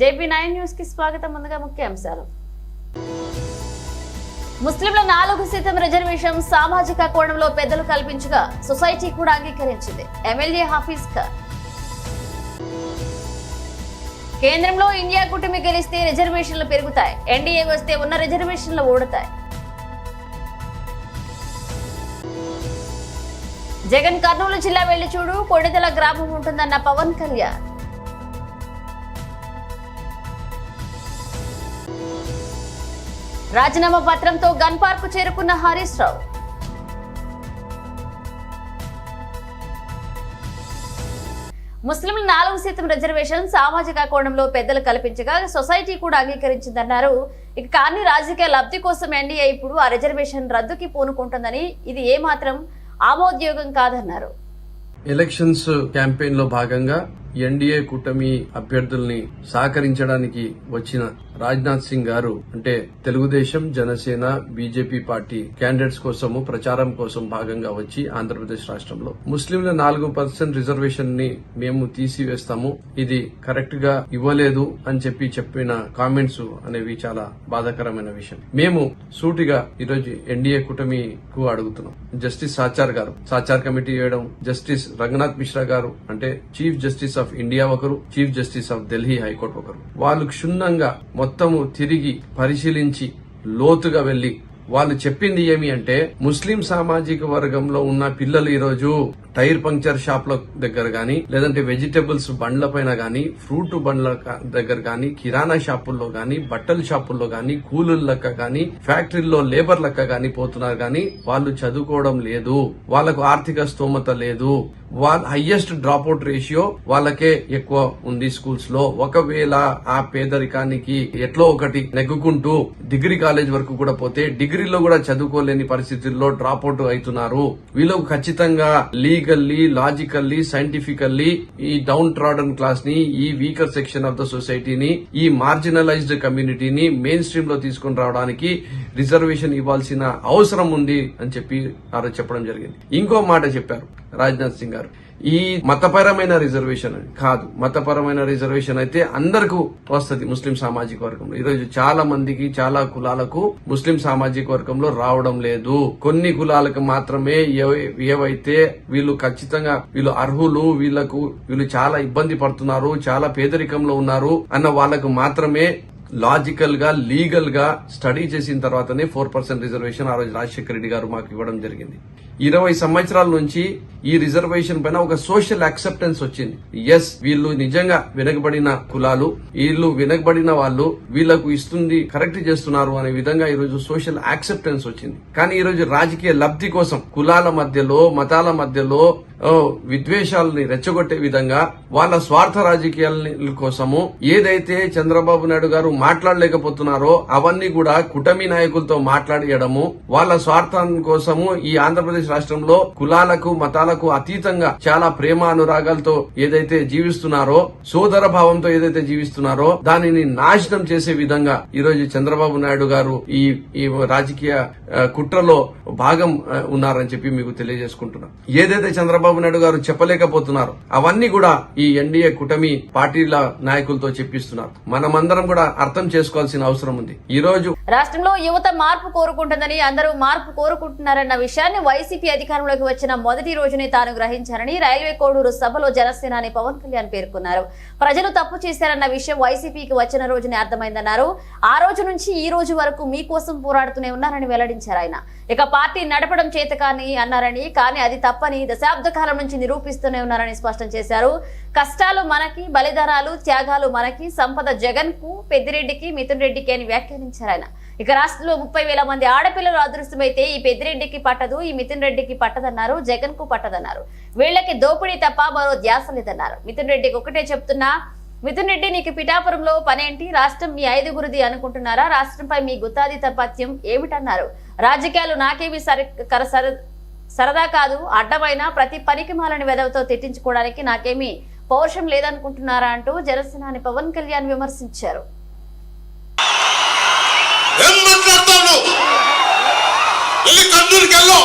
JP nine న్యూస్కి స్వాగతం ముందుగా ముఖ్య అంశాలు ముస్లింల నాలుగు శాతం రిజర్వేషన్ సామాజిక కోణంలో పెద్దలు కల్పించగా సొసైటీ కూడా అంగీకరించింది. ఎమ్మెల్యే హాఫీజ్ ఖాన్. కేంద్రంలో ఇండియా కూటమి గెలిస్తే రిజర్వేషన్లు పెరుగుతాయి. ఎన్డీఏ వస్తే ఉన్న రిజర్వేషన్లు ఓడతాయి. జగన్ కర్నూలు జిల్లా వెళ్ళి చూడు కొడిదల గ్రామం ఉంటుందన్న పవన్ కళ్యాణ్. రాజీనామా పత్రంతో గన్ పార్క్ చేరుకున్న హరీష్ రావు. ముస్లింల నాలుగు శాతం రిజర్వేషన్ సామాజిక కోణంలో పెద్దలు కల్పించగా సొసైటీ కూడా అంగీకరించిందన్నారు. ఇక కానీ రాజకీయ లబ్ధి కోసం ఎన్డీఏ ఇప్పుడు ఆ రిజర్వేషన్ రద్దుకి పూనుకుంటుందని ఇది ఏమాత్రం ఆమోద్యోగం కాదన్నారు. ఎలక్షన్స్ క్యాంపెయిన్లో భాగంగా ఎన్డీఏ కూటమి అభ్యర్థుల్ని సహకరించడానికి వచ్చిన రాజ్నాథ్ సింగ్ గారు అంటే Telugu Desam Janasena BJP party candidates కోసము ప్రచారం కోసం భాగంగా వచ్చి ఆంధ్రప్రదేశ్ రాష్ట్రంలో. ముస్లింల నాలుగు పర్సెంట్ రిజర్వేషన్ని మేము తీసివేస్తాము. ఇది కరెక్ట్గా ఇవ్వలేదు అని చెప్పి చెప్పిన కామెంట్స్ అనేవి చాలా బాధాకరమైన విషయం. మేము సూటిగా ఈరోజు ఎన్డీఏ కూటమికు అడుగుతున్నాం. జస్టిస్ సాచార్ గారు సాచార్ కమిటీ వేయడం జస్టిస్ రంగనాథ్ మిశ్రా గారు అంటే చీఫ్ జస్టిస్ ఆఫ్ ఇండియా ఒకరు chief justice of Delhi high court ఒకరు వాళ్ళు క్షుణ్ణంగా మొత్తము తిరిగి పరిశీలించి లోతుగా వెళ్ళి వాళ్ళు చెప్పింది ఏమి అంటే ముస్లిం సామాజిక వర్గంలో ఉన్న పిల్లలు ఈరోజు టైర్ పంక్చర్ షాప్ల దగ్గర గాని లేదంటే వెజిటబుల్స్ బండ్ల పైన గాని ఫ్రూట్ బండ్ల దగ్గర గాని కిరాణా షాపుల్లో గాని బట్టల షాపుల్లో గాని కూలీల లెక్క గాని ఫ్యాక్టరీల్లో లేబర్ లెక్క గాని పోతున్నారు గాని వాళ్ళు చదువుకోవడం లేదు. వాళ్ళకు ఆర్థిక స్తోమత లేదు. వాళ్ళ హైయెస్ట్ డ్రాప్ అవుట్ రేషియో వాళ్ళకే ఎక్కువ ఉంది స్కూల్స్లో ఒకవేళ ఆ పేదరికానికి ఎట్లో ఒకటి నెగ్గుకుంటూ డిగ్రీ కాలేజ్ వరకు కూడా పోతే డిగ్రీలో కూడా చదువుకోలేని పరిస్థితుల్లో డ్రాప్ అవుట్ అవుతున్నారు. వీళ్ళకు ఖచ్చితంగా లీగల్లీ లాజికల్లీ సైంటిఫికల్లీ ఈ డౌన్ ట్రాడన్ క్లాస్ని ఈ వీకర్ సెక్షన్ ఆఫ్ ద సొసైటీని ఈ మార్జినలైజ్డ్ కమ్యూనిటీని మెయిన్ స్ట్రీమ్లో తీసుకుని రావడానికి రిజర్వేషన్ ఇవ్వాల్సిన అవసరం ఉంది అని చెప్పి చెప్పడం జరిగింది. ఇంకో మాట చెప్పారు రాజ్నాథ్ సింగ్ గారు. ఈ మతపరమైన రిజర్వేషన్ కాదు మతపరమైన రిజర్వేషన్ అయితే అందరికీ వస్తుంది ముస్లిం సామాజిక వర్గంలో. ఈరోజు చాలా మందికి చాలా కులాలకు ముస్లిం సామాజిక వర్గంలో రావడం లేదు. కొన్ని కులాలకు మాత్రమే ఏవై- ఏవైతే వీళ్ళు ఖచ్చితంగా వీళ్ళు అర్హులు వీళ్ళకు వీళ్ళు చాలా ఇబ్బంది పడుతున్నారు చాలా పేదరికంలో ఉన్నారు అన్న వాళ్ళకు మాత్రమే లాజికల్గా లీగల్గా స్టడీ చేసిన తర్వాతనే ఫోర్ పర్సెంట్ రిజర్వేషన్ ఆ రోజు రాజశేఖర రెడ్డి గారు మాకు ఇవ్వడం జరిగింది. ఇరవై సంవత్సరాల నుంచి ఈ రిజర్వేషన్ పైన ఒక సోషల్ యాక్సెప్టెన్స్ వచ్చింది. ఎస్ వీళ్ళు నిజంగా వెనకబడిన కులాలు వీళ్ళు వెనకబడిన వాళ్ళు వీళ్ళకు ఇస్తుంది కరెక్ట్ చేస్తున్నారు అనే విధంగా ఈరోజు సోషల్ యాక్సెప్టెన్స్ వచ్చింది. కానీ ఈరోజు రాజకీయ లబ్ధి కోసం కులాల మధ్యలో మతాల మధ్యలో విద్వేషాలని రెచ్చగొట్టే విధంగా వాళ్ళ స్వార్థ రాజకీయాల కోసము ఏదైతే చంద్రబాబు నాయుడు గారు మాట్లాడలేకపోతున్నారో అవన్నీ కూడా కుటమి నాయకులతో మాట్లాడేయడము వాళ్ళ స్వార్థం కోసము ఈ ఆంధ్రప్రదేశ్ రాష్ట్రంలో కులాలకు మతాలకు అతీతంగా చాలా ప్రేమ అనురాగాలతో ఏదైతే జీవిస్తున్నారో సోదర భావంతో ఏదైతే జీవిస్తున్నారో దానిని నాశనం చేసే విధంగా ఈ రోజు చంద్రబాబు నాయుడు గారు ఈ ఈ రాజకీయ కుట్రలో భాగం ఉన్నారని చెప్పి మీకు తెలియజేసుకుంటున్నా. ఏదైతే చంద్రబాబు నాయుడు గారు చెప్పలేకపోతున్నారు అవన్నీ కూడా ఈ ఎన్డీఏ కూటమి పార్టీల నాయకులతో చెప్పిస్తున్నారు. మనమందరం కూడా అర్థం చేసుకోవాల్సిన అవసరం ఉంది. ఈ రోజు రాష్ట్రంలో యువత మార్పు కోరుకుంటుందని అందరూ మార్పు కోరుకుంటున్నారన్న విషయాన్ని వైసీపీ అధికారంలోకి వచ్చిన మొదటి రోజునే తాను గ్రహించారని రైల్వే కోడూరు సభలో జనసేనాని పవన్ కళ్యాణ్ పేర్కొన్నారు. ప్రజలు తప్పు చేశారన్న విషయం వైసీపీకి వచ్చిన రోజునే అర్థమైందన్నారు. ఆ రోజు నుంచి ఈ రోజు వరకు మీకోసం పోరాడుతూనే ఉన్నారని వెల్లడించారు ఆయన. ఇక పార్టీ నడపడం చేతకాని అన్నారని కానీ అది తప్పని దశాబ్ద కాలం నుంచి నిరూపిస్తూనే ఉన్నారని స్పష్టం చేశారు. కష్టాలు మనకి బలిదానాలు త్యాగాలు మనకి సంపద జగన్కు పెద్దిరెడ్డికి మిథున్ రెడ్డికి అని వ్యాఖ్యానించారు ఆయన. ఇక రాష్ట్రంలో ముప్పై వేల మంది ఆడపిల్లలు అదృష్టమైతే ఈ పెద్దిరెడ్డికి పట్టదు ఈ మిథున్ రెడ్డికి పట్టదన్నారు జగన్కు పట్టదన్నారు. వీళ్ళకి దోపిడీ తప్ప మరో ధ్యాస లేదన్నారు. మిథున్ రెడ్డికి ఒకటే చెప్తున్నా మిథున్ రెడ్డి నీకు పిఠాపురంలో పనేంటి? రాష్ట్రం మీ ఐదుగురిది అనుకుంటున్నారా? రాష్ట్రంపై మీ గుత్తాధిపత్యం ఏమిటన్నారు? రాజకీయాలు నాకేమి సరి కర సర- సరదా కాదు. అడ్డమైన ప్రతి పనికి మాలని వెదవతో తిట్టించుకోవడానికి నాకేమీ పౌరుషం లేదనుకుంటున్నారా అంటూ జనసేనాని పవన్ కళ్యాణ్ విమర్శించారు ఏం మాట్లాడతావు నువ్వు వెళ్ళి కర్నూలుకి వెళ్ళు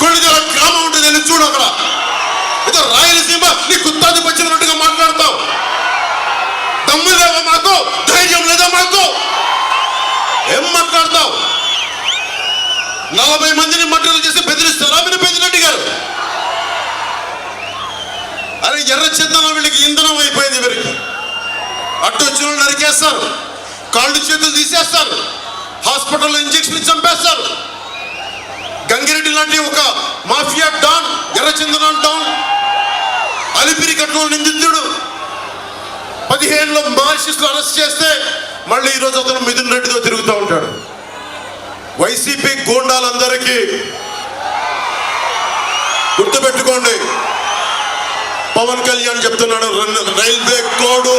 కొన్నిదల గ్రామం ఉంటుంది వెళ్ళి చూడు అక్కడ. ఏదో రాయలసీమ నీ కుత్తాది పచ్చినట్టుగా మాట్లాడతావు. దమ్ము లేదా మాకు? ధైర్యం లేదా మాకు? ఏం మాట్లాడతావు? నలభై మందిని మట్టలు చేసి బెదిరిస్తారా మీరు పెద్దిరెడ్డి గారు? అరే ఎర్ర చందనం వీళ్ళకి ఇంధనం అయిపోయింది వీరికి. అట్టు వచ్చిన నరికేస్తారు. కాళ్ళు చేతులు తీసేస్తారు. హాస్పిటల్లో ఇంజక్షన్ చంపేస్తారు. గంగిరెడ్డి లాంటి ఒక మాఫియా డాన్ ఎర్రచందన డాన్ అలిపిరి కట్నం నిందితుడు. పదిహేనులో మారిషిస్లో అరెస్ట్ చేస్తే మళ్ళీ ఈరోజు అతను మిథున్ రెడ్డితో తిరుగుతూ ఉంటాడు. వైసీపీ గూండాలందరికీ గుర్తుపెట్టుకోండి. పవన్ కళ్యాణ్ చెప్తున్నాడు రైల్వే కోడు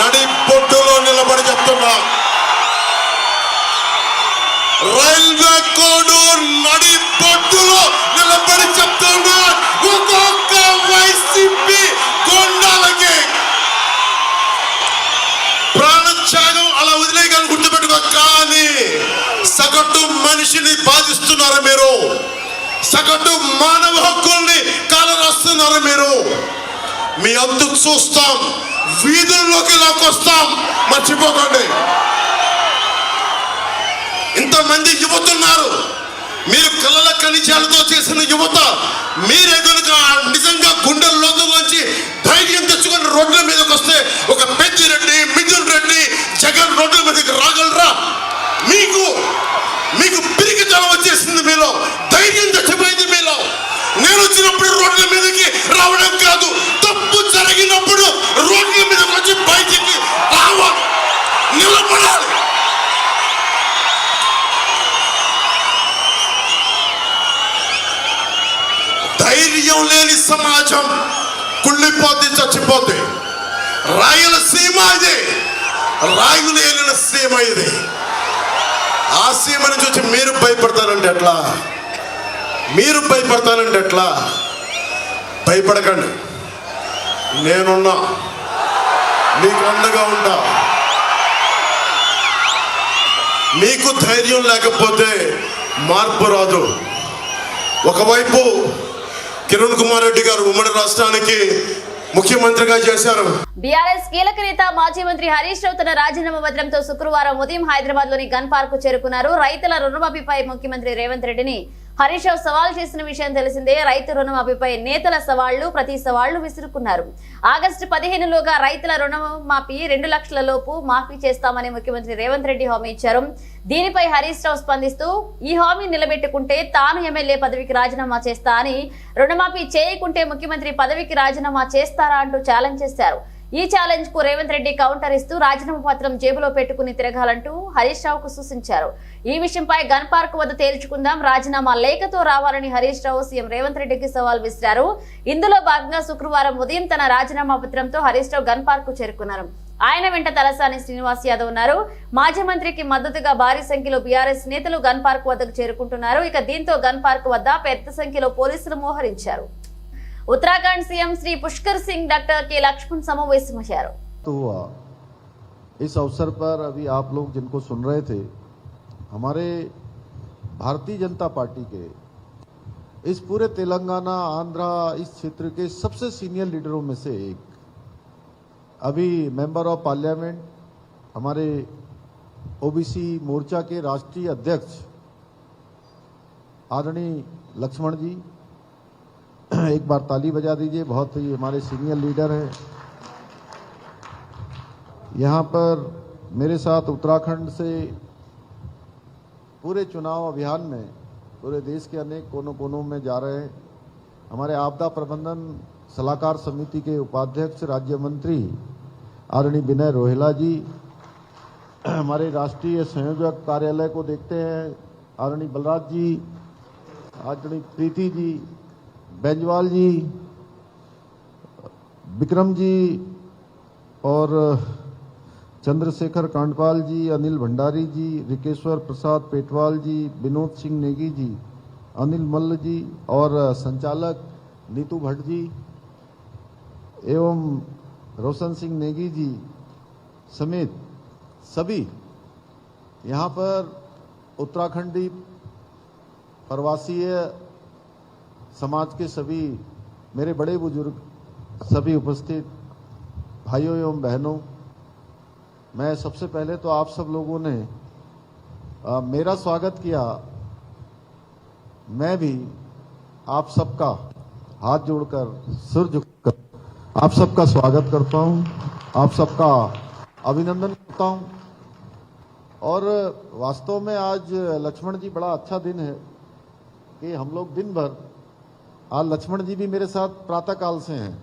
నడి పొట్టులో నిలబడి చెప్తున్నా. రైల్వే కోడు నడి బొడ్డులో నిలబడి చెప్తున్నా ఒక్కొక్క వైసీపీ కొండాలకి ప్రాణత్యాగం అలా వదిలేయగలను గుర్తుపెట్టుకో. కానీ సగటు మనిషిని బాధిస్తున్నారు మీరు? సగటు మానవ హక్కుల్ని కాలరాస్తున్నారు మీరు? మీ అందుకు చూస్తాం వీధుల్లోకి లాక్కొస్తాం. మర్చిపోకండి. ఇంతమంది యువతున్నారు. మీరు కళ్ళ కణిచాలతో చేసిన యువత మీరే కనుక నిజంగా గుండెల లోతుల్లోంచి ధైర్యం తెచ్చుకొని రోడ్ల మీదకి వస్తే ఒక పెద్దిరెడ్డి మిథున్ రెడ్డి జగన్ రోడ్ల మీదకి రాగలరా? మీకు మీకు పిరికితనం వచ్చేసింది మీలో ధైర్యం తెచ్చిపోయింది మీలో. నేను వచ్చినప్పుడు రోడ్ల మీదకి రావడం కాదు తప్పు జరిగినప్పుడు రోడ్ల మీదకి వచ్చి బయటికి రావాలి నిలబడాలి. ధైర్యం లేని సమాజం కుళ్ళిపోద్ది చచ్చిపోద్ది. రాయలసీమ ఇది. రాయులు ఏలిన సీమ ఇది. ఆ సీమని చూసి మీరు భయపడతారంటే ఎట్లా? మీరు భయపడతానంటే ఎట్లా? భయపడకండి. నేనున్నా. మీకు అండగా ఉంటా. మీకు ధైర్యం లేకపోతే మార్పు రాదు. ఒకవైపు కిరణ్ కుమార్ రెడ్డి గారు ఉమ్మడి రాష్ట్రానికి ముఖ్యమంత్రిగా చేశారు. బీఆర్ఎస్ కీలక నేత మాజీ మంత్రి హరీష్ రావు తన రాజీనామా పత్రంతో శుక్రవారం ఉదయం హైదరాబాద్లోని గన్ పార్క్ చేరుకున్నారు. రైతుల రుణమాఫీపై ముఖ్యమంత్రి రేవంత్ రెడ్డిని హరీష్ రావు సవాల్ చేసిన విషయం తెలిసిందే. రైతు రుణమాఫీపై నేతల సవాళ్ళు ప్రతి సవాళ్ళు విసురుకున్నారు. ఆగస్టు పదిహేనులోగా రైతుల రుణమాఫీ రెండు లక్షల లోపు మాఫీ చేస్తామని ముఖ్యమంత్రి రేవంత్ రెడ్డి హామీ ఇచ్చారు. దీనిపై హరీష్ రావు స్పందిస్తూ ఈ హామీ నిలబెట్టుకుంటే తాను ఎమ్మెల్యే పదవికి రాజీనామా చేస్తా అని రుణమాఫీ చేయకుంటే ముఖ్యమంత్రి పదవికి రాజీనామా చేస్తారా అంటూ ఛాలెంజ్ చేశారు. ఈ ఛాలెంజ్కు రేవంత్ రెడ్డి కౌంటర్ ఇస్తూ రాజీనామా పత్రం జేబులో పెట్టుకుని తిరగాలంటూ హరీష్ రావుకు సూచించారు. ఈ విషయంపై గన్ పార్క్ వద్ద తేల్చుకుందాం రాజీనామా లేఖతో రావాలని హరీష్ రావు సీఎం రేవంత్ రెడ్డికి సవాల్ విసిరారు. ఇందులో భాగంగా శుక్రవారం ఉదయం తన రాజీనామా పత్రంతో హరీష్ రావు గన్ పార్క్ చేరుకున్నారు. ఆయన వెంట తలసాని శ్రీనివాస్ యాదవ్ ఉన్నారు. మాజీ మంత్రికి మద్దతుగా భారీ సంఖ్యలో బీఆర్ఎస్ నేతలు గన్ పార్క్ వద్దకు చేరుకుంటున్నారు. ఇక దీంతో గన్ పార్క్ వద్ద పెద్ద సంఖ్యలో పోలీసులు మోహరించారు. Uttarakhand CM Shri Pushkar Singh doctor K Laxman సమావేశమయ్యారు तो हुआ इस अवसर पर अभी आप लोग जिनको सुन रहे थे हमारे भारतीय जनता पार्टी के इस पूरे तेलंगाना आंध्रा इस क्षेत्र के सबसे सीनियर लीडरों में से एक अभी मेंबर ऑफ पार्लियामेंट हमारे ओबीसी मोर्चा के राष्ट्रीय अध्यक्ष आदरणीय लक्ष्मण जी एक बार ताली बजा दीजिए, बहुत ही हमारे सीनियर लीडर हैं। यहाँ पर मेरे साथ उत्तराखंड से पूरे चुनाव अभियान में, पूरे देश के अनेक कोनों कोनों में जा रहे हैं। हमारे आपदा प्रबंधन सलाहकार समिति के उपाध्यक्ष, राज्य मंत्री आरणी विनय रोहिला जी, हमारे राष्ट्रीय संयोजक कार्यालय को देखते हैं आरणी बलराज जी, आदरणीय प्रीति जी बेंजवाल जी विक्रम जी और चंद्रशेखर कांडपाल जी, अनिल भंडारी जी, रिकेश्वर प्रसाद पेटवाल जी, विनोद सिंह नेगी जी, अनिल मल्ल जी और संचालक नीतू भट्ट जी एवं रोशन सिंह नेगी जी समेत सभी यहाँ पर उत्तराखंडी प्रवासीय समाज के सभी मेरे बड़े बुज़ुर्ग सभी उपस्थित भाइयों एवं बहनों मैं सबसे पहले तो आप सब लोगों ने अ, मेरा स्वागत किया। मैं भी आप सबका हाथ जोड़कर सिर झुककर आप सबका स्वागत करता हूँ आप सबका अभिनंदन करता हूँ। और वास्तव में आज लक्ष्मण जी बड़ा अच्छा दिन है कि हम लोग दिन भर आज लक्ष्मण जी भी मेरे साथ प्रातःकाल से हैं।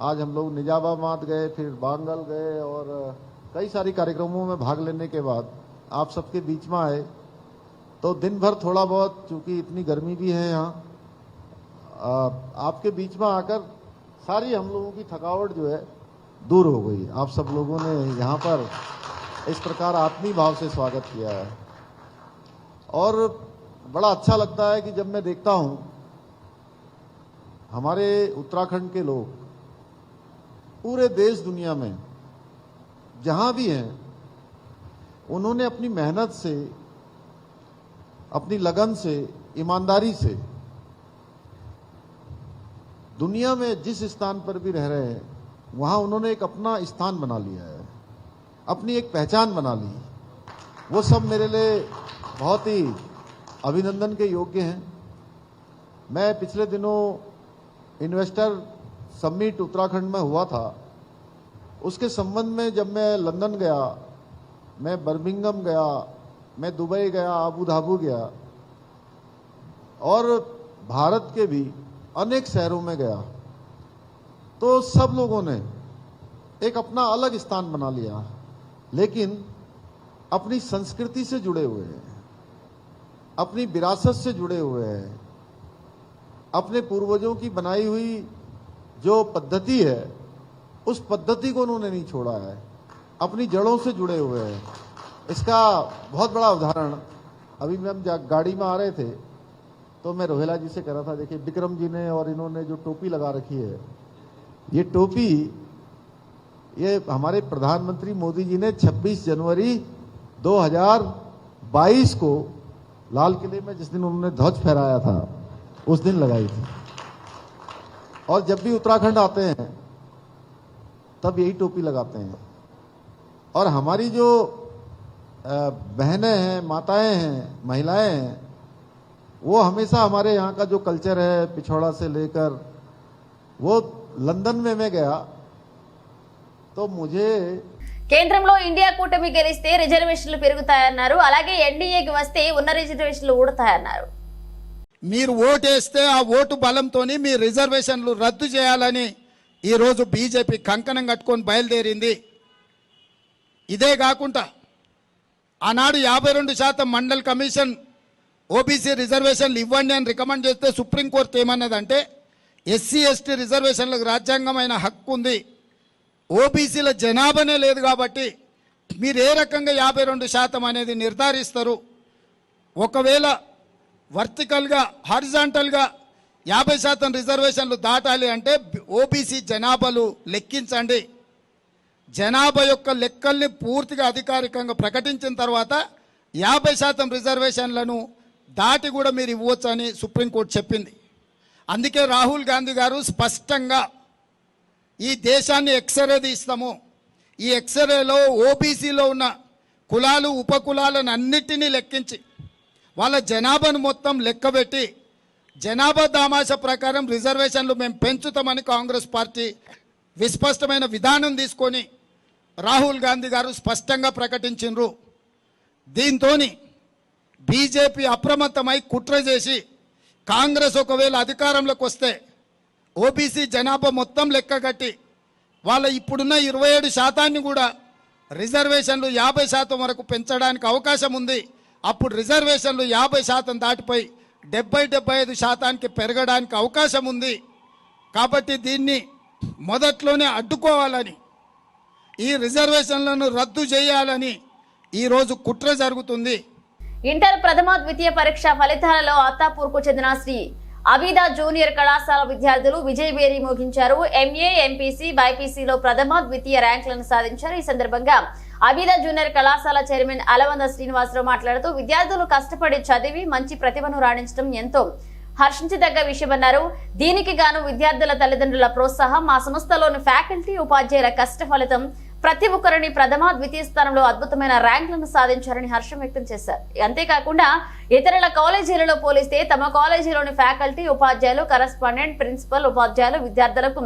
आज हम लोग निजामाबाद गए, फिर बांगल गए और कई सारी कार्यक्रमों में भाग लेने के बाद आप सबके बीच में आए। तो दिन भर थोड़ा बहुत, चूँकि इतनी गर्मी भी है यहाँ आपके बीच में आकर सारी हम लोगों की थकावट जो है दूर हो गई। आप सब लोगों ने यहाँ पर इस प्रकार आत्मी भाव से स्वागत किया है। और बड़ा अच्छा लगता है कि जब मैं देखता हूँ हमारे उत्तराखंड के लोग, पूरे देश दुनिया में, जहाँ भी हैं, उन्होंने अपनी मेहनत से, अपनी लगन से, ईमानदारी से, दुनिया में जिस स्थान पर भी रह रहे हैं, वहाँ उन्होंने एक अपना स्थान बना लिया है, अपनी एक पहचान बना ली। वो सब मेरे लिए बहुत ही अभिनंदन के योग्य हैं। मैं पिछले दिनों इन्वेस्टर समिट उत्तराखंड में हुआ था। उसके संबंध में जब मैं लंदन गया, मैं बर्मिंगम गया, मैं दुबई गया अबू धाबी गया, और भारत के भी अनेक शहरों में गया तो सब लोगों ने एक अपना अलग स्थान बना लिया, लेकिन अपनी संस्कृति से जुड़े हुए हैं, अपनी विरासत से जुड़े हुए हैं अपने पूर्वजों की बनाई हुई जो पद्धति है, उस पद्धति को उन्होंने नहीं छोड़ा है। अपनी जड़ों से जुड़े हुए हैं। इसका बहुत बड़ा उदाहरण, अभी मैं हम गाड़ी में आ रहे थे तो मैं रोहेला जी से कह रहा था, देखिए, विक्रम जी ने और इन्होंने जो टोपी लगा रखी है, ये टोपी, ये हमारे प्रधानमंत्री मोदी जी ने 26 जनवरी 2022 को लाल किले में जिस दिन उन्होंने ध्वज फहराया था उस दिन लगाई थी और जब भी उत्तराखंड आते हैं तब यही टोपी लगाते हैं और हमारी जो अ, बहनें हैं माताएं हैं महिलाएं हैं वो हमेशा हमारे यहाँ का जो कल्चर है पिछौड़ा से लेकर वो लंदन में मैं गया तो मुझे కేంద్రంలో ఇండియా కూటమి గెలిస్తే రిజర్వేషన్లు పెరుగుతాయన్నారు అలాగే ఎన్డీఏకి వస్తే ఉన్న రిజర్వేషన్లు ఊడతాయన్నారు మీరు ఓటేస్తే ఆ ఓటు బలంతో మీ రిజర్వేషన్లు రద్దు చేయాలని ఈరోజు బీజేపీ కంకణం కట్టుకొని బయలుదేరింది. ఇదే కాకుండా ఆనాడు యాభై రెండు శాతం మండల్ కమిషన్ ఓబీసీ రిజర్వేషన్లు ఇవ్వండి అని రికమెండ్ చేస్తే సుప్రీంకోర్టు ఏమన్నదంటే ఎస్సీ ఎస్టీ రిజర్వేషన్లకు రాజ్యాంగమైన హక్కు ఉంది. ఓబీసీల జనాభానే లేదు కాబట్టి మీరు ఏ రకంగా యాభై రెండు శాతం అనేది నిర్ధారిస్తారు? ఒకవేళ వర్టికల్గా హారిజాంటల్గా యాభై శాతం రిజర్వేషన్లు దాటాలి అంటే ఓబీసీ జనాభాలు లెక్కించండి. జనాభా యొక్క లెక్కల్ని పూర్తిగా అధికారికంగా ప్రకటించిన తర్వాత యాభై శాతం రిజర్వేషన్లను దాటి కూడా మీరు ఇవ్వచ్చు అని సుప్రీంకోర్టు చెప్పింది. అందుకే రాహుల్ గాంధీ గారు స్పష్టంగా ఈ దేశాన్ని ఎక్స్రే తీస్తాము. ఈ ఎక్స్రేలో ఓబీసీలో ఉన్న కులాలు ఉపకులాలను అన్నిటినీ లెక్కించి వాళ్ళ జనాభాను మొత్తం లెక్కబెట్టి జనాభా దామాష ప్రకారం రిజర్వేషన్లు మేము పెంచుతామని కాంగ్రెస్ పార్టీ విస్పష్టమైన విధానం తీసుకొని రాహుల్ గాంధీ గారు స్పష్టంగా ప్రకటించిండ్రు. దీంతో బీజేపీ అప్రమత్తమై కుట్ర చేసి కాంగ్రెస్ ఒకవేళ అధికారంలోకి వస్తే ఓబీసీ జనాభా మొత్తం లెక్కగట్టి వాళ్ళ ఇప్పుడున్న ఇరవై ఏడు శాతాన్ని కూడా రిజర్వేషన్లు యాభై శాతం వరకు పెంచడానికి అవకాశం ఉంది. అప్పుడు రిజర్వేషన్లు యాభై శాతం దాటిపోయి డెబ్బై డెబ్బై ఐదు శాతానికి పెరగడానికి అవకాశం ఉంది. కాబట్టి దీన్ని మొదట్లోనే అడ్డుకోవాలని ఈ రిజర్వేషన్లను రద్దు చేయాలని ఈరోజు కుట్ర జరుగుతుంది. ఇంటర్ ప్రథమ ద్వితీయ పరీక్ష ఫలితాలలో అత్తాపూర్కు చెందిన శ్రీ అబిదా జూనియర్ కళాశాల విద్యార్థులు విజయబేరి మోగించారు. ఎంఏ ఎంపీసీ బైపీసీలో ప్రథమ ద్వితీయ ర్యాంకులను సాధించారు. ఈ సందర్భంగా అభిద జూనియర్ కళాశాల చైర్మన్ అలవంద శ్రీనివాసరావు మాట్లాడుతూ విద్యార్థులు కష్టపడి చదివి మంచి ప్రతిభను రాణించడం ఎంతో హర్షించదగ్గ విషయమన్నారు. దీనికి గాను విద్యార్థుల తల్లిదండ్రుల ప్రోత్సాహం మా సంస్థలోని ఫ్యాకల్టీ ఉపాధ్యాయుల కష్ట ఫలితం ప్రతి ఒక్కరిని ప్రథమ ద్వితీయ స్థానంలో అద్భుతమైన ర్యాంకులను సాధించారని హర్షం వ్యక్తం చేశారు. అంతేకాకుండా ఇతరుల కాలేజీలలో పోలిస్తే తమ కాలేజీలోని ఫ్యాకల్టీ ఉపాధ్యాయులు కరస్పాండెంట్ ప్రిన్సిపల్ ఉపాధ్యాయులు విద్యార్థులకు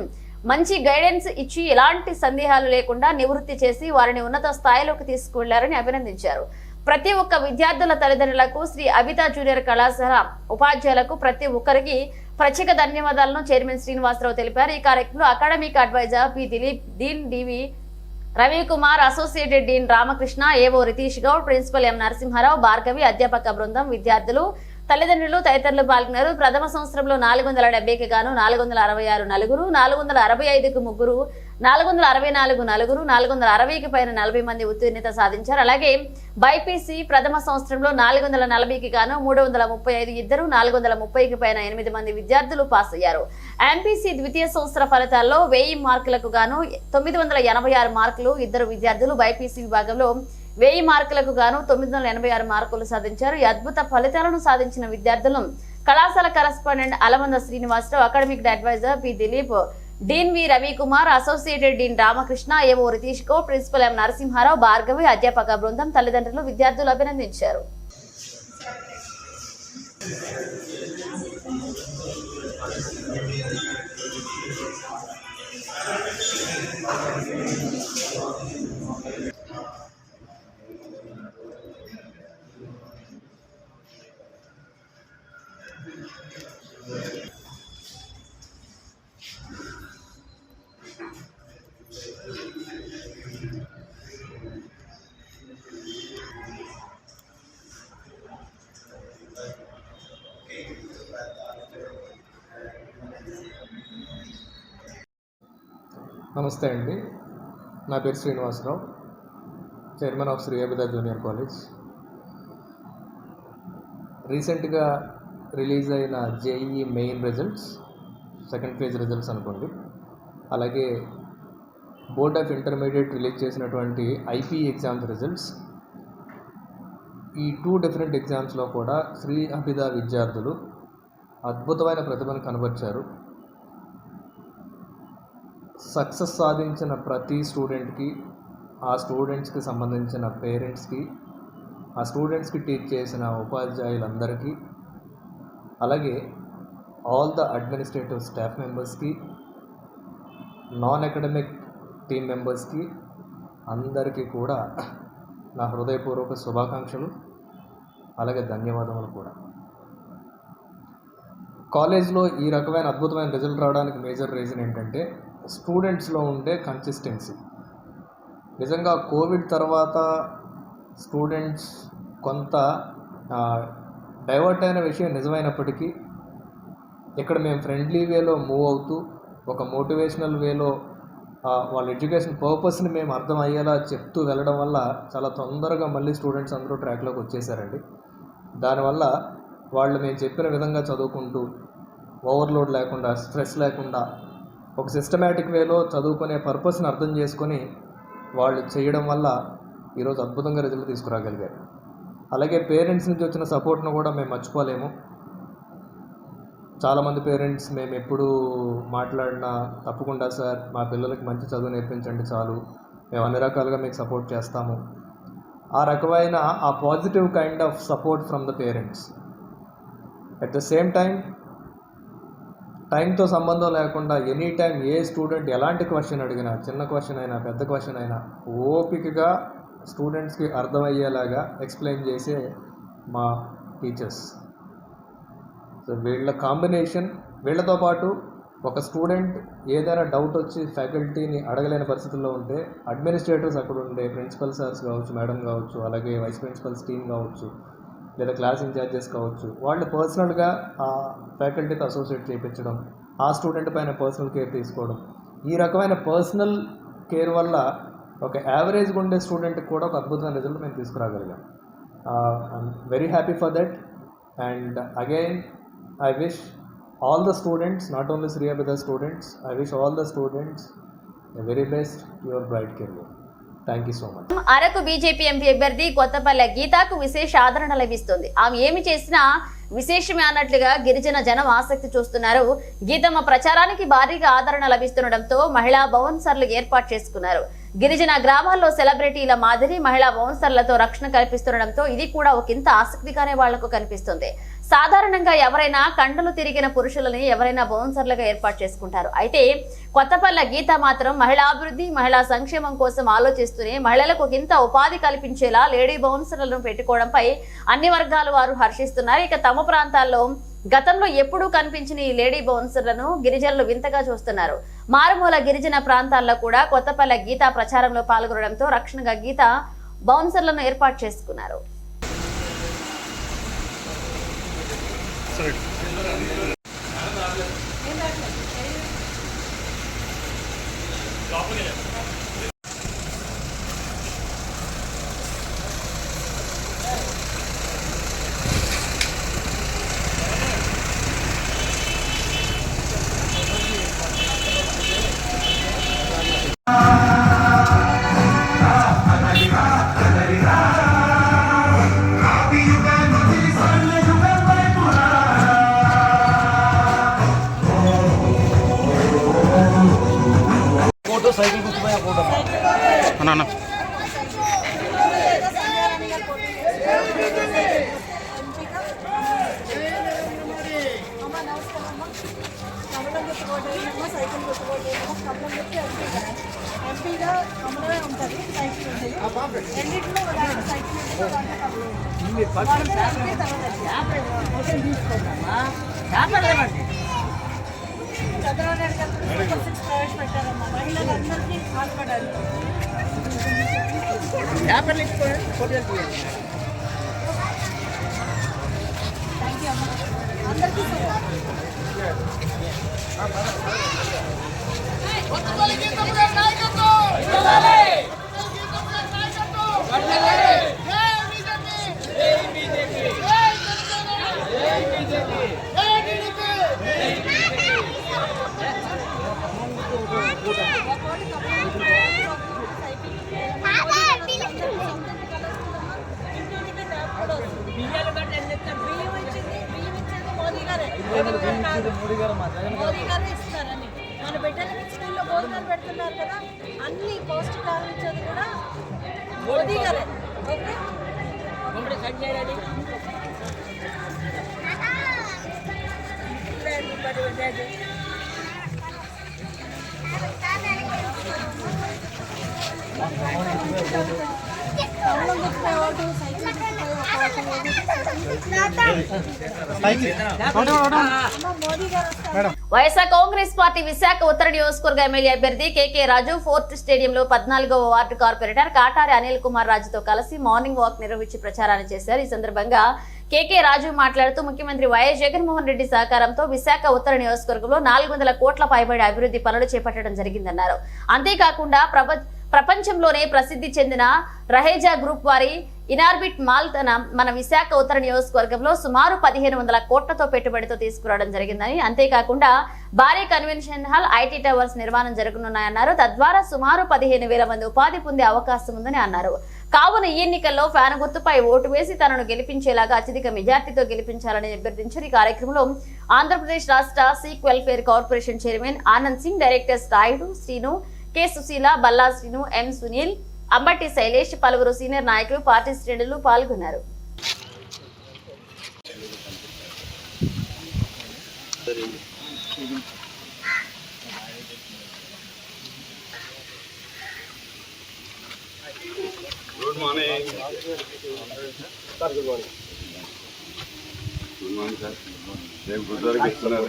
మంచి గైడెన్స్ ఇచ్చి ఎలాంటి సందేహాలు లేకుండా నివృత్తి చేసి వారిని ఉన్నత స్థాయిలోకి తీసుకువెళ్ళారని అభినందించారు. ప్రతి ఒక్క విద్యార్థుల తల్లిదండ్రులకు శ్రీ అబితా జూనియర్ కళాశాల ఉపాధ్యాయులకు ప్రతి ఒక్కరికి ప్రత్యేక ధన్యవాదాలను చైర్మన్ శ్రీనివాసరావు తెలిపారు. ఈ కార్యక్రమంలో academic advisor P Dilip dean DV Ravi Kumar associated dean Ramakrishna AO Ritish Goud principal M Narasimha Rao Bhargavi అధ్యాపక బృందం విద్యార్థులు తల్లిదండ్రులు తదితరులు పాల్గొన్నారు. ప్రథమ సంవత్సరంలో నాలుగు వందల డెబ్బైకి గాను నాలుగు వందల అరవై ఆరు నలుగురు నాలుగు వందల అరవై ఐదుకు ముగ్గురు నాలుగు వందల అరవై నాలుగు నలుగురు నాలుగు వందల అరవైకి పైన నలభై మంది ఉత్తీర్ణత సాధించారు. అలాగే బైపీసీ ప్రథమ సంవత్సరంలో నాలుగు వందల నలభైకి గాను మూడు వందల ముప్పై ఐదు ఇద్దరు నాలుగు వందల ముప్పైకి పైన ఎనిమిది మంది విద్యార్థులు పాస్ అయ్యారు. ఎంపీసీ ద్వితీయ సంవత్సర ఫలితాల్లో వెయ్యి మార్కులకు గాను తొమ్మిది వందల ఎనభై ఆరు మార్కులు ఇద్దరు విద్యార్థులు బైపీసీ విభాగంలో వెయ్యి మార్కులకు గాను తొమ్మిది వందల ఎనభై ఆరు మార్కులు సాధించారు. ఈ అద్భుత ఫలితాలను సాధించిన విద్యార్థులను కళాశాల correspondent Alamanda Srinivasa Rao academic advisor P Dilip dean V Ravi Kumar associated dean Ramakrishna AO Ritish Goud principal M Narasimha Rao Bhargavi అధ్యాపక బృందం తల్లిదండ్రులు విద్యార్థులు అభినందించారు. నమస్తే అండి. నా పేరు Srinivasa Rao. Chairman of Shri Abida junior college. రీసెంట్గా రిలీజ్ అయిన JEE main results second phase results అనుకోండి. అలాగే బోర్డ్ ఆఫ్ ఇంటర్మీడియట్ రిలీజ్ చేసినటువంటి ఐపీ ఎగ్జామ్స్ రిజల్ట్స్. ఈ టూ డిఫరెంట్ ఎగ్జామ్స్లో కూడా శ్రీ అభిదా విద్యార్థులు అద్భుతమైన ప్రతిభను కనబరిచారు. సక్సెస్ సాధించిన ప్రతి స్టూడెంట్కి ఆ స్టూడెంట్స్కి సంబంధించిన పేరెంట్స్కి ఆ స్టూడెంట్స్కి టీచ్ చేసిన ఉపాధ్యాయులందరికీ అలాగే ఆల్ ద అడ్మినిస్ట్రేటివ్ స్టాఫ్ మెంబర్స్కి నాన్ అకాడమిక్ టీమ్ మెంబర్స్కి అందరికీ కూడా నా హృదయపూర్వక శుభాకాంక్షలు అలాగే ధన్యవాదములు కూడా. కాలేజ్లో ఈ రకమైన అద్భుతమైన రిజల్ట్ రావడానికి మేజర్ రీజన్ ఏంటంటే స్టూడెంట్స్లో ఉండే కన్సిస్టెన్సీ నిజంగా కోవిడ్ తర్వాత స్టూడెంట్స్ కొంత డైవర్ట్ అయిన విషయం నిజమైనప్పటికీ ఇక్కడ మేము ఫ్రెండ్లీ వేలో మూవ్ అవుతూ ఒక మోటివేషనల్ వేలో వాళ్ళ ఎడ్యుకేషన్ పర్పస్ని మేము అర్థం అయ్యేలా చెప్తూ వెళ్ళడం వల్ల చాలా తొందరగా మళ్ళీ స్టూడెంట్స్ అందరూ ట్రాక్లోకి వచ్చేసారండి. దానివల్ల వాళ్ళు మేము చెప్పిన విధంగా చదువుకుంటూ ఓవర్లోడ్ లేకుండా స్ట్రెస్ లేకుండా ఒక సిస్టమేటిక్ వేలో చదువుకునే పర్పస్ని అర్థం చేసుకొని వాళ్ళు చేయడం వల్ల ఈరోజు అద్భుతంగా రిజల్ట్ తీసుకురాగలిగారు. అలాగే పేరెంట్స్ నుంచి వచ్చిన సపోర్ట్ను కూడా మేము మర్చిపోలేము. చాలామంది పేరెంట్స్ మేము ఎప్పుడు మాట్లాడినా తప్పకుండా సార్ మా పిల్లలకి మంచి చదువు నేర్పించండి చాలు. మేము అన్ని రకాలుగా మీకు సపోర్ట్ చేస్తాము. ఆ రకమైన ఆ positive kind of support from the parents at the same time టైంతో సంబంధం లేకుండా ఎనీ టైం ఏ స్టూడెంట్ ఎలాంటి క్వశ్చన్ అడిగినా చిన్న క్వశ్చన్ అయినా పెద్ద క్వశ్చన్ అయినా ఓపికగా స్టూడెంట్స్కి అర్థమయ్యేలాగా ఎక్స్ప్లెయిన్ చేసే మా టీచర్స్. సో వీళ్ళ కాంబినేషన్ వీళ్ళతో పాటు ఒక స్టూడెంట్ ఏదైనా డౌట్ వచ్చి ఫ్యాకల్టీని అడగలేని పరిస్థితుల్లో ఉంటే అడ్మినిస్ట్రేటర్స్ అక్కడ ఉండే ప్రిన్సిపల్ సార్స్ కావచ్చు మేడం కావచ్చు అలాగే వైస్ ప్రిన్సిపల్స్ టీమ్ కావచ్చు లేదా క్లాస్ ఇన్ఛార్జెస్ కావచ్చు వాళ్ళు పర్సనల్గా ఆ ఫ్యాకల్టీతో అసోసియేట్ చేయించడం ఆ స్టూడెంట్ పైన పర్సనల్ కేర్ తీసుకోవడం. ఈ రకమైన పర్సనల్ కేర్ వల్ల ఒక యావరేజ్గా ఉండే స్టూడెంట్కి కూడా ఒక అద్భుతమైన రిజల్ట్ మేము తీసుకురాగలిగాం. I'm very happy for that and again I wish all the students not only Shri Abhida students I wish all the students the very best your bright career Araku BJP MP అభ్యర్థి కొత్తపల్లె గీతాకు విశేష ఆదరణ లభిస్తుంది. ఆమె ఏమి చేసినా విశేషమే అన్నట్లుగా గిరిజన జనం ఆసక్తి చూస్తున్నారు. గీతమ్మ ప్రచారానికి భారీగా ఆదరణ లభిస్తుండటంతో మహిళా బౌన్సర్లు ఏర్పాటు చేసుకున్నారు. గిరిజన గ్రామాల్లో సెలబ్రిటీల మాదిరి మహిళా బౌన్సర్లతో రక్షణ కల్పిస్తుండటంతో ఇది కూడా ఒకంత ఆసక్తిగానే వాళ్ళకు కనిపిస్తుంది. సాధారణంగా ఎవరైనా కండలు తిరిగిన పురుషులని ఎవరైనా బౌన్సర్లుగా ఏర్పాటు చేసుకుంటారు. అయితే కొత్తపల్ల గీత మాత్రం మహిళా అభివృద్ధి మహిళా సంక్షేమం కోసం ఆలోచిస్తూనే మహిళలకు ఇంత ఉపాధి కల్పించేలా లేడీ బౌన్సర్లను పెట్టుకోవడంపై అన్ని వర్గాల వారు హర్షిస్తున్నారు. ఇక తమ ప్రాంతాల్లో గతంలో ఎప్పుడూ కనిపించిన ఈ లేడీ బౌన్సర్లను గిరిజనులు వింతగా చూస్తున్నారు. మారుమూల గిరిజన ప్రాంతాల్లో కూడా కొత్తపల్ల గీత ప్రచారంలో పాల్గొనడంతో రక్షణగా గీత బౌన్సర్లను ఏర్పాటు చేసుకున్నారు. కమలం గుర్తుకోవడం సైకిల్ గుర్తుకోవడం కమలం గుర్తు ఎంపీగా కమలమే ఉంటుంది సైకిల్ ఉంటుంది రెండింటిలో ఒక దాంట్లో సైకిల్ ఉంటుంది దాంట్లో కమలం ఉంటుంది. మొదట ఎంపీ, తర్వాత ఎంపీ. చంద్రబాబు నాయుడు గారు సూపర్ సిక్స్ ప్రవేశపెట్టారమ్మా మహిళలందరికీ హాస్పిటల్ థ్యాంక్ యూ అమ్మా అందరికీ సూపర్ ఇచ్చింది మోదీ గారే మోదీ గారే ఇస్తున్నారని. మన బిడ్డలకి స్కూల్లో భోజనాలు పెడుతున్నారు కదా అన్ని పౌష్టికాలు ఇచ్చేది కూడా మోదీ గారే. Okay? Cycle. YSR Congress party Visakha ఉత్తర నియోజకవర్గ ఎమ్మెల్యే అభ్యర్థి కేకే రాజు ఫోర్త్ స్టేడియంలో పద్నాలుగవ వార్డు కార్పొరేటర్ కాటారి అనిల్ కుమార్ రాజుతో కలిసి మార్నింగ్ వాక్ నిర్వహించి ప్రచారాన్ని చేశారు. ఈ సందర్భంగా కేకే రాజు మాట్లాడుతూ ముఖ్యమంత్రి వైఎస్ జగన్మోహన్ రెడ్డి సహకారంతో విశాఖ ఉత్తర నియోజకవర్గంలో నాలుగు వందల కోట్ల పైబడి అభివృద్ధి పనులు చేపట్టడం జరిగిందన్నారు. అంతేకాకుండా ప్రభుత్వ ప్రపంచంలోనే ప్రసిద్ధి చెందిన రహేజా గ్రూప్ వారి ఇనార్బిట్ మాల్ తన మన విశాఖ ఉత్తర నియోజకవర్గంలో సుమారు పదిహేను వందల కోట్లతో పెట్టుబడితో తీసుకురావడం జరిగిందని అంతేకాకుండా భారీ కన్వెన్షన్ హాల్ ఐటీ టవర్స్ నిర్మాణం జరగనున్నాయన్నారు. తద్వారా సుమారు పదిహేను వేల మంది ఉపాధి పొందే అవకాశం ఉందని అన్నారు. కావున ఈ ఎన్నికల్లో ఫ్యాన్ గుర్తుపై ఓటు వేసి తనను గెలిపించేలాగా అత్యధిక మెజార్టీతో గెలిపించాలని అభ్యర్థించారు ఈ కార్యక్రమంలో ఆంధ్రప్రదేశ్ రాష్ట్ర Sikh welfare corporation chairman Anand Singh directors Rayudu Srinu K Sushila Balla Srinu M Sunil Ambati Shailesh పలువురు సీనియర్ నాయకులు పార్టీ శ్రేణులు పాల్గొన్నారు good morning sir good morning రేపు గురుద్వారాకి ఇస్తున్నారు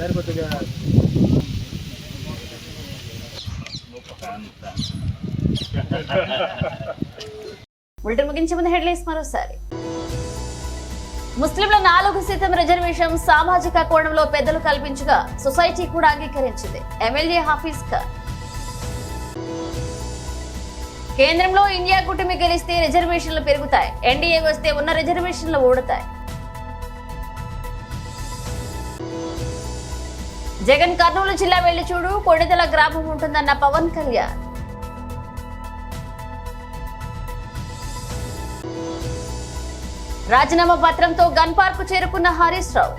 సార్ కొద్దిగా బులెటిన్ ముగించే ముందు హెడ్లైన్స్ మరోసారి. ముస్లింల నాలుగు శాతం రిజర్వేషన్ సామాజిక కోణంలో పెద్దలు కల్పించగా సొసైటీ కూడా అంగీకరించింది. ఎమ్మెల్యే హాఫీజ్ ఖాన్. కేంద్రంలో ఇండియా కూటమి గెలిస్తే రిజర్వేషన్లు పెరుగుతాయి. ఎన్డీఏ వస్తే ఉన్న రిజర్వేషన్లు ఓడతాయి జగన్ కర్నూలు జిల్లా వెళ్ళి చూడు. కొడిదల గ్రామం ఉంటుందన్న పవన్ కళ్యాణ్. రాజీనామా పత్రంతో గన్ పార్క్ చేరుకున్న హరీష్ రావు.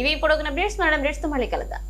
ఇవి ఇప్పుడు ఒక అప్డేట్స్ మేడం అప్డేట్స్తో మళ్ళీ కలుద్దాం.